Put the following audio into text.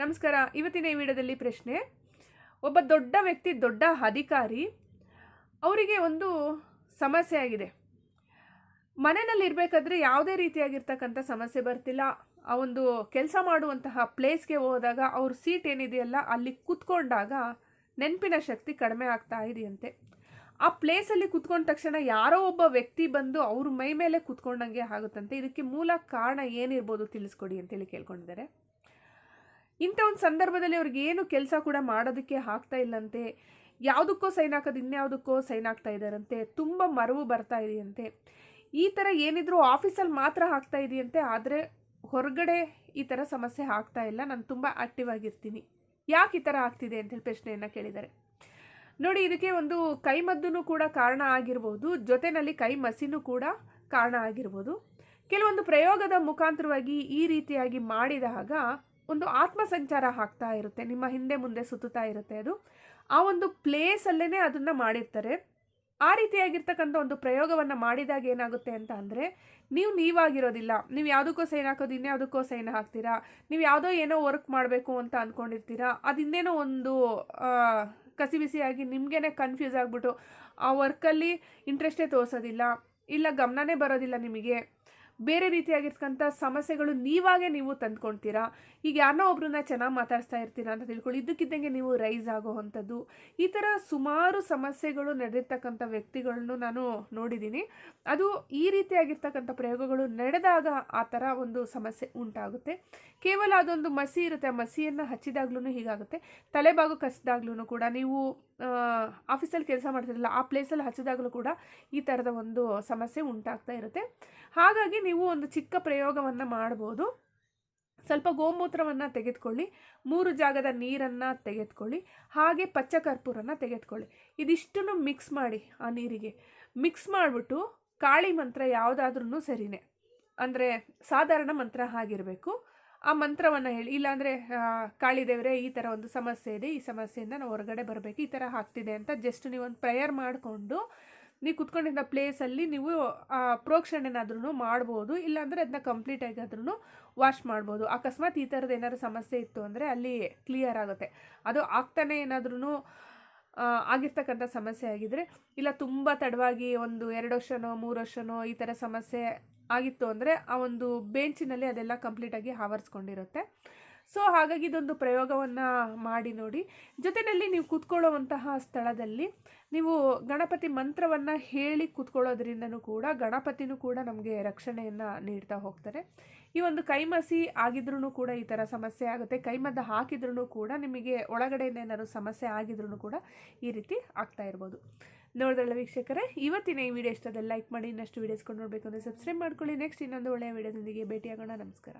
ನಮಸ್ಕಾರ. ಇವತ್ತಿನ ಈ ವಿಡಿಯೋದಲ್ಲಿ ಪ್ರಶ್ನೆ, ಒಬ್ಬ ದೊಡ್ಡ ವ್ಯಕ್ತಿ, ದೊಡ್ಡ ಅಧಿಕಾರಿ, ಅವರಿಗೆ ಒಂದು ಸಮಸ್ಯೆ ಆಗಿದೆ. ಮನೆಯಲ್ಲಿ ಇರಬೇಕಾದ್ರೆ ಯಾವುದೇ ರೀತಿಯಾಗಿರ್ತಕ್ಕಂಥ ಸಮಸ್ಯೆ ಬರ್ತಿಲ್ಲ. ಆ ಒಂದು ಕೆಲಸ ಮಾಡುವಂತಹ ಪ್ಲೇಸ್ಗೆ ಹೋದಾಗ ಅವ್ರ ಸೀಟ್ ಏನಿದೆಯಲ್ಲ, ಅಲ್ಲಿ ಕೂತ್ಕೊಂಡಾಗ ನೆನಪಿನ ಶಕ್ತಿ ಕಡಿಮೆ ಆಗ್ತಾ ಇದೆಯಂತೆ. ಆ ಪ್ಲೇಸಲ್ಲಿ ಕೂತ್ಕೊಂಡ ತಕ್ಷಣ ಯಾರೋ ಒಬ್ಬ ವ್ಯಕ್ತಿ ಬಂದು ಅವ್ರ ಮೈ ಮೇಲೆ ಕೂತ್ಕೊಂಡಂಗೆ ಆಗುತ್ತಂತೆ. ಇದಕ್ಕೆ ಮೂಲ ಕಾರಣ ಏನಿರ್ಬೋದು ತಿಳಿಸ್ಕೊಡಿ ಅಂತೇಳಿ ಕೇಳ್ಕೊಂಡಿದ್ದಾರೆ. ಇಂಥ ಒಂದು ಸಂದರ್ಭದಲ್ಲಿ ಅವ್ರಿಗೆ ಏನು ಕೆಲಸ ಕೂಡ ಮಾಡೋದಕ್ಕೆ ಆಗ್ತಾ ಇಲ್ಲಂತೆ, ಯಾವುದಕ್ಕೋ ಸೈನ್ ಹಾಕೋದು, ಇನ್ಯಾವುದಕ್ಕೋ ಸೈನ್ ಆಗ್ತಾ ಇದ್ದಾರಂತೆ ತುಂಬ ಮರವು ಬರ್ತಾ ಇದೆಯಂತೆ. ಈ ಥರ ಏನಿದ್ರು ಆಫೀಸಲ್ಲಿ ಮಾತ್ರ ಆಗ್ತಾ ಇದೆಯಂತೆ, ಆದರೆ ಹೊರಗಡೆ ಈ ಥರ ಸಮಸ್ಯೆ ಆಗ್ತಾ ಇಲ್ಲ, ನಾನು ತುಂಬ ಆ್ಯಕ್ಟಿವ್ ಆಗಿರ್ತೀನಿ. ಯಾಕೆ ಈ ಥರ ಆಗ್ತಿದೆ ಅಂತೇಳಿ ಪ್ರಶ್ನೆಯನ್ನು ಕೇಳಿದ್ದಾರೆ. ನೋಡಿ, ಇದಕ್ಕೆ ಒಂದು ಕೈಮದ್ದೂ ಕೂಡ ಕಾರಣ ಆಗಿರ್ಬೋದು ಜೊತೆಯಲ್ಲಿ ಕೈ ಮಸಿನೂ ಕೂಡ ಕಾರಣ ಆಗಿರ್ಬೋದು. ಕೆಲವೊಂದು ಪ್ರಯೋಗದ ಮುಖಾಂತರವಾಗಿ ಈ ರೀತಿಯಾಗಿ ಮಾಡಿದಾಗ ಒಂದು ಆತ್ಮ ಸಂಚಾರ ಆಗ್ತಾ ಇರುತ್ತೆ, ನಿಮ್ಮ ಹಿಂದೆ ಮುಂದೆ ಸುತ್ತುತ್ತಾ ಇರುತ್ತೆ ಅದು. ಆ ಒಂದು ಪ್ಲೇಸಲ್ಲೇ ಅದನ್ನು ಮಾಡಿರ್ತಾರೆ. ಆ ರೀತಿಯಾಗಿರ್ತಕ್ಕಂಥ ಒಂದು ಪ್ರಯೋಗವನ್ನು ಮಾಡಿದಾಗ ಏನಾಗುತ್ತೆ ಅಂತ ಅಂದರೆ, ನೀವು ನೀವಾಗಿರೋದಿಲ್ಲ. ನೀವು ಯಾವುದಕ್ಕೋ ಸೈನ್ ಹಾಕೋದು, ಇನ್ಯಾವುದಕ್ಕೋ ಸೈನ್ ಹಾಕ್ತೀರಾ? ನೀವು ಯಾವುದೋ ಏನೋ ವರ್ಕ್ ಮಾಡಬೇಕು ಅಂತ ಅಂದ್ಕೊಂಡಿರ್ತೀರಾ ಅದು ಒಂದು ಕಸಿ ಬಿಸಿಯಾಗಿ ನಿಮಗೇನೆ ಕನ್ಫ್ಯೂಸ್ ಆಗಿಬಿಟ್ಟು ಆ ವರ್ಕಲ್ಲಿ ಇಂಟ್ರೆಸ್ಟೇ ತೋರಿಸೋದಿಲ್ಲ. ಇಲ್ಲ, ಗಮನನೇ ಬರೋದಿಲ್ಲ ನಿಮಗೆ. ಬೇರೆ ರೀತಿಯಾಗಿರ್ತಕ್ಕಂಥ ಸಮಸ್ಯೆಗಳು ನೀವಾಗೆ ನೀವು ತಂದ್ಕೊಳ್ತೀರಾ? ಈಗ ಯಾರನ್ನೋ ಒಬ್ಬರನ್ನ ಚೆನ್ನಾಗಿ ಮಾತಾಡ್ತಾ ಇರ್ತೀರಾ ಅಂತ ತಿಳ್ಕೊಳ್ಳಿ. ಇದ್ದಕ್ಕಿದ್ದಂಗೆ ನೀವು ರೈಸ್ ಆಗೋ ಅಂಥದ್ದು. ಈ ಥರ ಸುಮಾರು ಸಮಸ್ಯೆಗಳು ನಡೆದಿರ್ತಕ್ಕಂಥ ವ್ಯಕ್ತಿಗಳನ್ನು ನಾನು ನೋಡಿದ್ದೀನಿ. ಅದು ಈ ರೀತಿಯಾಗಿರ್ತಕ್ಕಂಥ ಪ್ರಯೋಗಗಳು ನಡೆದಾಗ ಆ ಥರ ಒಂದು ಸಮಸ್ಯೆ ಉಂಟಾಗುತ್ತೆ. ಕೇವಲ ಅದೊಂದು ಮಸಿ ಇರುತ್ತೆ. ಆ ಮಸಿಯನ್ನು ಹಚ್ಚಿದಾಗ್ಲೂ ಹೀಗಾಗುತ್ತೆ. ತಲೆಬಾಗು ಕಸಿದಾಗ್ಲೂ ಕೂಡ ನೀವು ಆಫೀಸಲ್ಲಿ ಕೆಲಸ ಮಾಡ್ತಿರಲ್ಲ, ಆ ಪ್ಲೇಸಲ್ಲಿ ಹಚ್ಚಿದಾಗಲೂ ಕೂಡ ಈ ಥರದ ಒಂದು ಸಮಸ್ಯೆ ಉಂಟಾಗ್ತಾ ಇರುತ್ತೆ. ಹಾಗಾಗಿ ನೀವು ಒಂದು ಚಿಕ್ಕ ಪ್ರಯೋಗವನ್ನು ಮಾಡ್ಬೋದು. ಸ್ವಲ್ಪ ಗೋಮೂತ್ರವನ್ನು ತೆಗೆದುಕೊಳ್ಳಿ. ಮೂರು ಜಾಗದ ನೀರನ್ನು ತೆಗೆದುಕೊಳ್ಳಿ. ಹಾಗೆ ಪಚ್ಚ ಕರ್ಪೂರನ ತೆಗೆದುಕೊಳ್ಳಿ. ಇದಿಷ್ಟನ್ನು ಮಿಕ್ಸ್ ಮಾಡಿ ಆ ನೀರಿಗೆ. ಮಿಕ್ಸ್ ಮಾಡಿಬಿಟ್ಟು ಕಾಳಿ ಮಂತ್ರ ಯಾವುದಾದ್ರೂ ಸರಿನೇ. ಅಂದರೆ ಸಾಧಾರಣ ಮಂತ್ರ ಆಗಿರಬೇಕು ಆ ಮಂತ್ರವನ್ನು ಹೇಳಿ. ಇಲ್ಲಾಂದರೆ ಕಾಳಿದೇವರೇ ಈ ಥರ ಒಂದು ಸಮಸ್ಯೆ ಇದೆ, ಈ ಸಮಸ್ಯೆಯಿಂದ ನಾವು ಹೊರಗಡೆ ಬರಬೇಕು, ಈ ಥರ ಆಗ್ತಿದೆ ಅಂತ ಜಸ್ಟ್ ನೀವೊಂದು ಪ್ರೇಯರ್ ಮಾಡಿಕೊಂಡು ನೀವು ಕುತ್ಕೊಂಡಿದ್ದ ಪ್ಲೇಸಲ್ಲಿ ನೀವು ಪ್ರೋಕ್ಷಣೆನಾದ್ರೂ ಮಾಡ್ಬೋದು, ಇಲ್ಲಾಂದರೆ ಅದನ್ನ ಕಂಪ್ಲೀಟಾಗಿ ಆದ್ರೂ ವಾಶ್ ಮಾಡ್ಬೋದು. ಅಕಸ್ಮಾತ್ ಈ ಥರದ್ದು ಏನಾದ್ರು ಸಮಸ್ಯೆ ಇತ್ತು ಅಂದರೆ ಅಲ್ಲಿ ಕ್ಲಿಯರ್ ಆಗುತ್ತೆ. ಅದು ಆಗ್ತಾನೆ ಏನಾದ್ರೂ ಆಗಿರ್ತಕ್ಕಂಥ ಸಮಸ್ಯೆ ಆಗಿದ್ದರೆ ಇಲ್ಲ ತುಂಬ ತಡವಾಗಿ ಒಂದು ಎರಡು ವರ್ಷನೋ, ಮೂರು ವರ್ಷನೋ ಈ ಥರ ಸಮಸ್ಯೆ ಆಗಿತ್ತು ಅಂದರೆ ಆ ಒಂದು ಬೆಂಚಿನಲ್ಲಿ ಅದೆಲ್ಲ ಕಂಪ್ಲೀಟಾಗಿ ಆವರಿಸ್ಕೊಂಡಿರುತ್ತೆ. ಸೊ ಹಾಗಾಗಿ ಇದೊಂದು ಪ್ರಯೋಗವನ್ನು ಮಾಡಿ ನೋಡಿ. ಜೊತೆಯಲ್ಲಿ ನೀವು ಕೂತ್ಕೊಳ್ಳುವಂತಹ ಸ್ಥಳದಲ್ಲಿ ನೀವು ಗಣಪತಿ ಮಂತ್ರವನ್ನು ಹೇಳಿ ಕೂತ್ಕೊಳ್ಳೋದ್ರಿಂದನೂ ಕೂಡ ಗಣಪತಿನೂ ಕೂಡ ನಮಗೆ ರಕ್ಷಣೆಯನ್ನು ನೀಡ್ತಾ ಹೋಗ್ತಾರೆ. ಈ ಒಂದು ಕೈಮಸಿ ಆಗಿದ್ರೂ ಕೂಡ ಈ ಥರ ಸಮಸ್ಯೆ ಆಗುತ್ತೆ. ಕೈಮದ್ದು ಹಾಕಿದ್ರೂ ಕೂಡ ನಿಮಗೆ ಒಳಗಡೆಯಿಂದ ಏನಾದ್ರು ಸಮಸ್ಯೆ ಆಗಿದ್ರೂ ಕೂಡ ಈ ರೀತಿ ಆಗ್ತಾ ಇರ್ಬೋದು. ನೋಡಿದ್ರಲ್ಲ ವೀಕ್ಷಕರೇ? ಇವತ್ತಿನ ಈ ವಿಡಿಯೋ ಇಷ್ಟದಲ್ಲಿ ಲೈಕ್ ಮಾಡಿ ಇನ್ನಷ್ಟು ವೀಡಿಯೋಸ್ಕೊಂಡು ನೋಡಬೇಕು ಅಂದರೆ ಸಬ್ಸ್ಕ್ರೈಬ್ ಮಾಡ್ಕೊಳ್ಳಿ. ನೆಕ್ಸ್ಟ್ ಇನ್ನೊಂದು ಒಳ್ಳೆಯ ವಿಡಿಯೋದೊಂದಿಗೆ ಭೇಟಿಯಾಗೋಣ. ನಮಸ್ಕಾರ.